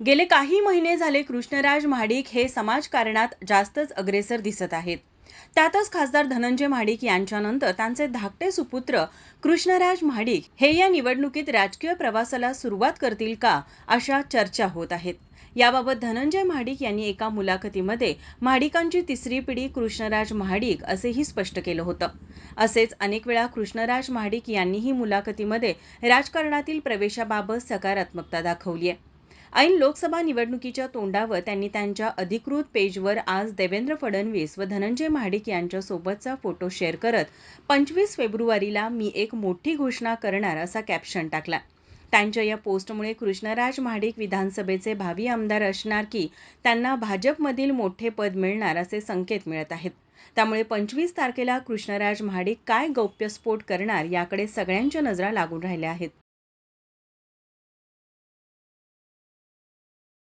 गेले काही महिने झाले कृष्णराज महाडिक हे समाजकारणात जास्तच अग्रेसर दिसत आहेत. त्यातच खासदार धनंजय महाडिक यांच्यानंतर त्यांचे धाकटे सुपुत्र कृष्णराज महाडिक हे या निवडणुकीत राजकीय प्रवासाला सुरुवात करतील का अशा चर्चा होत आहेत. याबाबत धनंजय महाडिक यांनी एका मुलाखतीमध्ये महाडिकांची तिसरी पिढी कृष्णराज महाडिक असेही स्पष्ट केलं होतं. असेच अनेक वेळा कृष्णराज महाडिक यांनीही मुलाखतीमध्ये राजकारणातील प्रवेशाबाबत सकारात्मकता दाखवली आहे ऐन लोकसभा निवडणुकीच्या तोंडावर त्यांनी त्यांच्या अधिकृत पेजवर आज देवेंद्र फडणवीस व धनंजय महाडिक यांच्यासोबतचा फोटो शेअर करत पंचवीस फेब्रुवारीला मी एक मोठी घोषणा करणार असा कॅप्शन टाकला. त्यांच्या या पोस्टमुळे कृष्णराज महाडिक विधानसभेचे भावी आमदार असणार की त्यांना भाजपमधील मोठे पद मिळणार असे संकेत मिळत आहेत. त्यामुळे पंचवीस तारखेला कृष्णराज महाडिक काय गौप्यस्फोट करणार याकडे सगळ्यांच्या नजरा लागून राहिल्या आहेत.